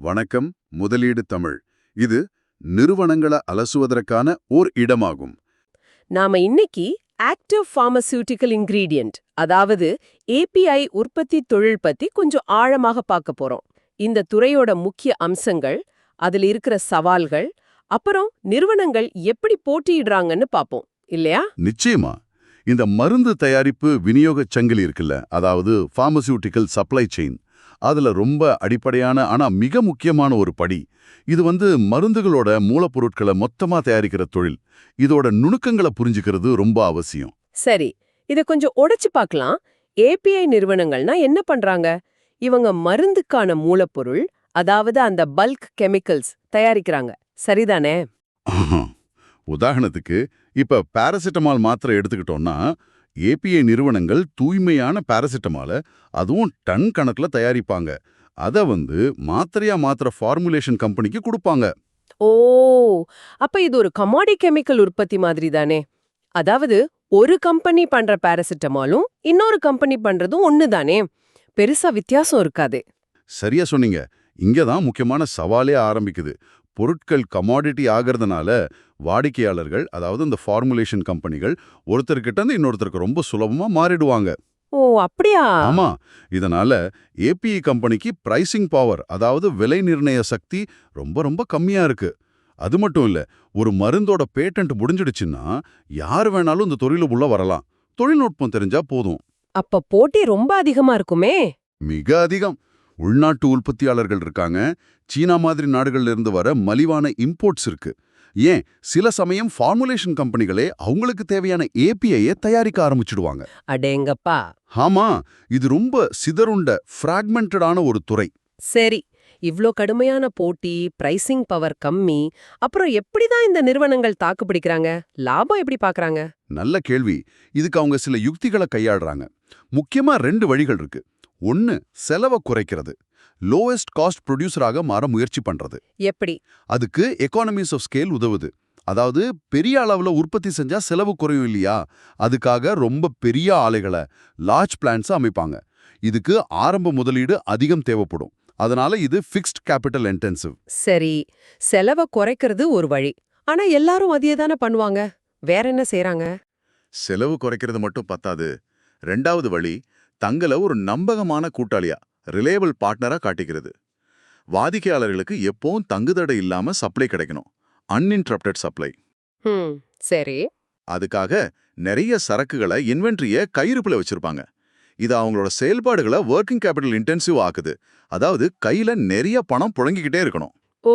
வணக்கம் முதலீடு தமிழ். இது நிறுவனங்களை அலசுவதற்கான ஓர் இடமாகும். நாம இன்னைக்கு ஆக்டிவ் ஃபார்மசியூட்டிக்கல் இன்கிரீடியன்ட் அதாவது ஏபிஐ உற்பத்தி தொழில் பத்தி கொஞ்சம் ஆழமாக பார்க்க போறோம். இந்த துறையோட முக்கிய அம்சங்கள் அதுல இருக்கிற சவால்கள் அப்புறம் நிறுவனங்கள் எப்படி போட்டியிடுறாங்கன்னு பாப்போம் இல்லையா? நிச்சயமா. இந்த மருந்து தயாரிப்பு விநியோகச் சங்கிலி இருக்குல்ல அதாவது ஃபார்மசியூட்டிக்கல் சப்ளை செயின் அதுல ரொம்ப அடிப்படையான ஆனா மிக முக்கியமான ஒரு படி. இது வந்து மருந்துகளோட மூலப்பொருட்களை மொத்தமா தயாரிக்கிற தொழில். இதோட நுணுக்கங்களை புரிஞ்சுக்கிறது ரொம்ப அவசியம். சரி இத கொஞ்சம் உடைச்சு பார்க்கலாம். ஏபிஐ நிறுவனங்கள்னா என்ன பண்றாங்க? இவங்க மருந்துக்கான மூலப்பொருள் அதாவது அந்த பல்க் கெமிக்கல்ஸ் தயாரிக்கிறாங்க. சரிதானே. உதாரணத்துக்கு இப்ப பாராசிட்டமால் மாத்திரை எடுத்துக்கிட்டோம்னா ஏபிஐ நிறுவனங்கள் தூய்மையான பாராசிட்டமாலை அதுவும் டன் கணக்குல தயாரிப்பாங்க. அத வந்து மாத்திரையா மாத்திர ஃபார்முலேஷன் கம்பெனிக்கு கொடுப்பாங்க. ஓ! அப்ப இது ஒரு கமாடி கெமிக்கல் உற்பத்தி மாதிரி தானே. அதாவது ஒரு கம்பெனி பண்ற பாராசிட்டமாலும் இன்னொரு கம்பெனி பண்றதும் ஒண்ணுதானே பெருசா வித்தியாசம் இருக்காது. சரியா சொன்னீங்க. இங்க தான் முக்கியமான சவாலே ஆரம்பிக்குது. பொருட்கள் கமாடிட்டி ஆகிறதுனால வாடிக்கையாளர்கள் அதாவது இந்த ஃபார்முலேஷன் கம்பெனிகள் ஒருத்தர்கிட்ட இருந்து இன்னொருத்தருக்கு ரொம்ப சுலபமா மாறிடுவாங்க. ஓ அப்படியா? ஆமா. இதனால ஏபிஇ கம்பெனிக்கு பிரைசிங் பவர் அதாவது விலை நிர்ணய சக்தி ரொம்ப ரொம்ப கம்மியா இருக்கு. அது மட்டும் இல்ல ஒரு மருந்தோட பேட்டன்ட் முடிஞ்சிடுச்சுன்னா யார் வேணாலும் இந்த தொழில உள்ள வரலாம். தொழில்நுட்பம் தெரிஞ்சா போதும். அப்ப போட்டி ரொம்ப அதிகமா இருக்குமே. மிக அதிகம். உள்நாட்டு உற்பத்தியாளர்கள் இருக்காங்க. சீனா மாதிரி நாடுகள்ல இருந்து வர மலிவான இம்போர்ட்ஸ் இருக்கு. ஏன்? சில சமயம் ஃபார்முலேஷன் கம்பெனிகளே அவங்களுக்கு தேவையான ஏபிஐயை தயாரிக்க ஆரம்பிச்சிடுவாங்க. அடேங்கப்பா. ஆமா இது ரொம்ப சிதறுண்ட ஃப்ராக்மெண்டடான ஒரு துறை. சரி இவ்ளோ கடுமையான போட்டி பிரைசிங் பவர் கம்மி அப்புறம் எப்படிதான் இந்த நிறுவனங்கள் தாக்கு பிடிக்கிறாங்க லாபம் எப்படி பாக்குறாங்க? நல்ல கேள்வி. இதுக்கு அவங்க சில யுக்திகளை கையாளுறாங்க. முக்கியமா ரெண்டு வழிகள் இருக்கு. ஒன்னு செலவை குறைக்கிறது. லோவஸ்ட் காஸ்ட் ப்ரொடியூசராக மாற முயற்சி பண்றது. எப்படி? அதுக்கு எக்கானமிஸ் ஆஃப் ஸ்கேல் உதவுது. அதாவது பெரிய அளவுல உற்பத்தி செஞ்சா செலவு குறையும் இல்லையா? அதுக்காக ரொம்ப பெரிய ஆலைகளை லார்ஜ் பிளான்ஸ் அமைப்பாங்க. இதுக்கு ஆரம்ப முதலீடு அதிகம் தேவைப்படும். அதனால இது ஃபிக்ஸ்ட் கேபிட்டல் இன்டென்சிவ் சரி. செலவை குறைக்கிறது ஒரு வழி. ஆனா எல்லாரும் அதையே தானே பண்ணுவாங்க. வேற என்ன செய்றாங்க? செலவு குறைக்கிறது மட்டும் பத்தாது. ரெண்டாவது வழி தங்களை ஒரு நம்பகமான கூட்டாளியா ரிலேபிள் பார்ட்னரா காட்டிக்கிறது. வாடிக்கையாளர்களுக்கு எப்பவும் தங்குதடை இல்லாம சப்ளை கிடைக்கணும். அன்இன்டரப்டட் சப்ளை சரி. அதுக்காக நிறைய சரக்குகளை இன்வென்ட்ரிய கையிருப்புல வச்சிருப்பாங்க. இது அவங்களோட செயல்பாடுகளை ஒர்க்கிங் கேபிட்டல் இன்டென்சிவ் ஆக்குது. அதாவது கையில நிறைய பணம் புழங்கிக்கிட்டே இருக்கணும். ஓ.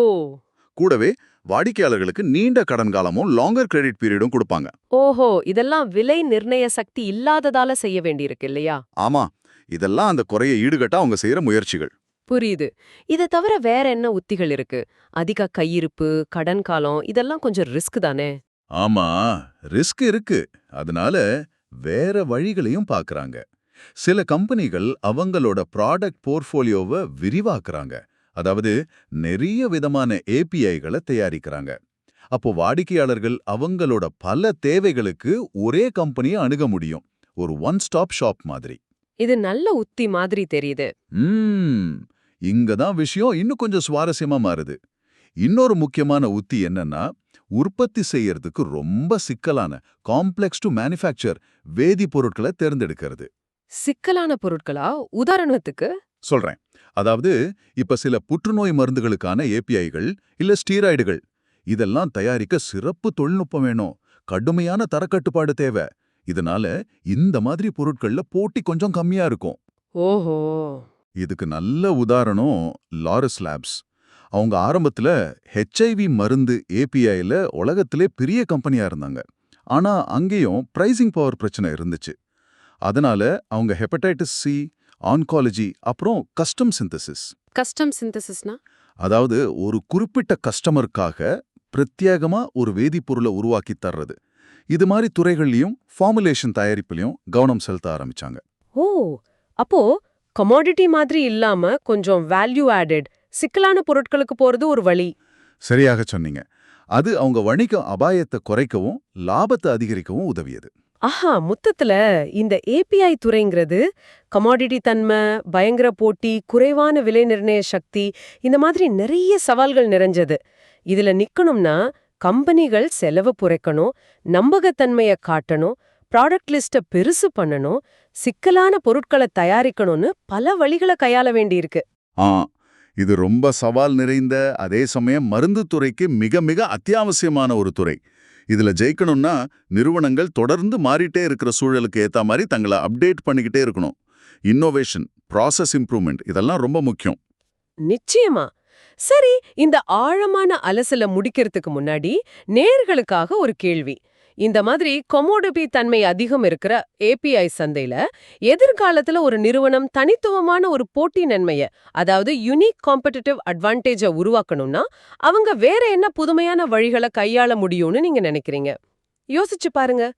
கூடவே வாடிக்கையாளர்களுக்கு நீண்ட கடன் காலமும் லாங்கர் கிரெடிட் பீரியடும் கொடுப்பாங்க. ஓஹோ இதெல்லாம் விலை நிர்ணய சக்தி இல்லாததால செய்ய வேண்டியிருக்கு இல்லையா? ஆமா இதெல்லாம் அந்த குறையை ஈடுகட்ட அவங்க செய்யற முயற்சிகள். புரியுது. இத தவிர வேற என்ன உத்திகள் இருக்கு? அதிக கையிருப்பு கடன் காலம் இதெல்லாம் கொஞ்சம் ரிஸ்க் தானே? ஆமா ரிஸ்க் இருக்கு. அதனால வேற வழிகளையும் பார்க்கறாங்க சில கம்பெனிகள் அவங்களோட ப்ராடக்ட் போர்ட்ஃபோலியோவை விரிவாக்குறாங்க. அதாவது நிறைய விதமான ஏபிஐகளை தயாரிக்கிறாங்க. அப்போ வாடிக்கையாளர்கள் அவங்களோட பல தேவைகளுக்கு ஒரே கம்பெனியை அணுக முடியும். ஒரு ஒன் ஸ்டாப் ஷாப் மாதிரி. இது நல்ல உத்தி மாதிரி தெரியுது. இங்க தான் விஷயம் இன்னும் கொஞ்சம் சுவாரஸ்யமா மாறுது. இன்னொரு முக்கியமான உத்தி என்னன்னா உற்பத்தி செய்யறதுக்கு ரொம்ப சிக்கலான காம்ப்ளெக்ஸ் டு மேனுஃபேக்சர் வேதிப்பொருட்களை தேர்ந்தெடுக்கிறது. சிக்கலான பொருட்களா? உதாரணத்துக்கு சொல்றேன். அதாவது இப்ப சில புற்றுநோய் மருந்துகளுக்கான ஏபிஐகள் இல்ல ஸ்டீராய்டுகள் இதெல்லாம் தயாரிக்க சிறப்பு தொழில்நுட்பம் வேணும். கடுமையான தரக்கட்டுப்பாடு தேவை. இதனால இந்த மாதிரி பொருட்கள்ல போட்டி கொஞ்சம் கம்மியா இருக்கும். ஓஹோ. இதுக்கு நல்ல உதாரணம் லாரஸ் லேப்ஸ். அவங்க ஆரம்பத்துல ஹெச்ஐவி மருந்து ஏபிஐல உலகத்திலே பெரிய கம்பெனியா இருந்தாங்க. ஆனா அங்கேயும் பிரைசிங் பவர் பிரச்சனை இருந்துச்சு. அதனால அவங்க ஹெப்படைட்டிஸ் சி ஆன்காலஜி அப்புறம் கஸ்டம் சிந்தசிஸ் கஸ்டம் சிந்தசிஸ்னா அதாவது ஒரு குறிப்பிட்ட கஸ்டமருக்காக பிரத்யேகமா ஒரு வேதிப்பொருளை உருவாக்கி தர்றது. இது மாதிரி துறைகள்லயும் ஃபார்முலேஷன் தயாரிப்புலயும் கவனம் செலுத்த ஆரம்பிச்சாங்க. ஓ! அப்போ கமாடிட்டி மாதிரி இல்லாம கொஞ்சம் வேல்யூ ஆடட் சிக்கலான பொருட்களுக்கு போறது ஒரு வழி. சரியாக சொன்னீங்க. அது அவங்க வணிக அபாயத்தை குறைக்கவும் லாபத்தை அதிகரிக்கவும் உதவியது. ஆஹா மொத்தத்துல இந்த ஏபிஐ துறைங்கிறது கமாடிட்டி தன்மை பயங்கர போட்டி குறைவான விலை நிர்ணய சக்தி இந்த மாதிரி நிறைய சவால்கள் நிறைஞ்சது. இதுல நிக்கணும்னா கம்பெனிகள் செலவு குறைக்கணும் நம்பகத்தன்மையை காட்டணும் ப்ராடக்ட் லிஸ்ட பெருசு பண்ணணும் சிக்கலான பொருட்களை தயாரிக்கணும்னு பல வழிகளை கையாள வேண்டியிருக்கு. ஆ இது ரொம்ப சவால் நிறைந்த அதே சமயம் மருந்து துறைக்கு மிக மிக அத்தியாவசியமான ஒரு துறை. இதுல ஜெயிக்கணும்னா நிறுவனங்கள் தொடர்ந்து மாறிட்டே இருக்கிற சூழலுக்கு ஏத்த மாதிரி தங்களை அப்டேட் பண்ணிக்கிட்டே இருக்கணும். இன்னோவேஷன் ப்ராசஸ் இம்ப்ரூவ்மெண்ட் இதெல்லாம் ரொம்ப முக்கியம். நிச்சயமா. சரி இந்த ஆழமான அலசல முடிக்கிறதுக்கு முன்னாடி நேர்களுக்காக ஒரு கேள்வி. இந்த மாதிரி கொமோடிட்டி தன்மை அதிகம் இருக்கிற ஏபிஐ சந்தையில எதிர்காலத்துல ஒரு நிறுவனம் தனித்துவமான ஒரு போட்டி நன்மைய அதாவது யுனிக் காம்படிட்டிவ் அட்வான்டேஜ உருவாக்கணும்னா அவங்க வேற என்ன புதுமையான வழிகளை கையாள முடியும்னு நீங்க நினைக்கிறீங்க? யோசிச்சு பாருங்க.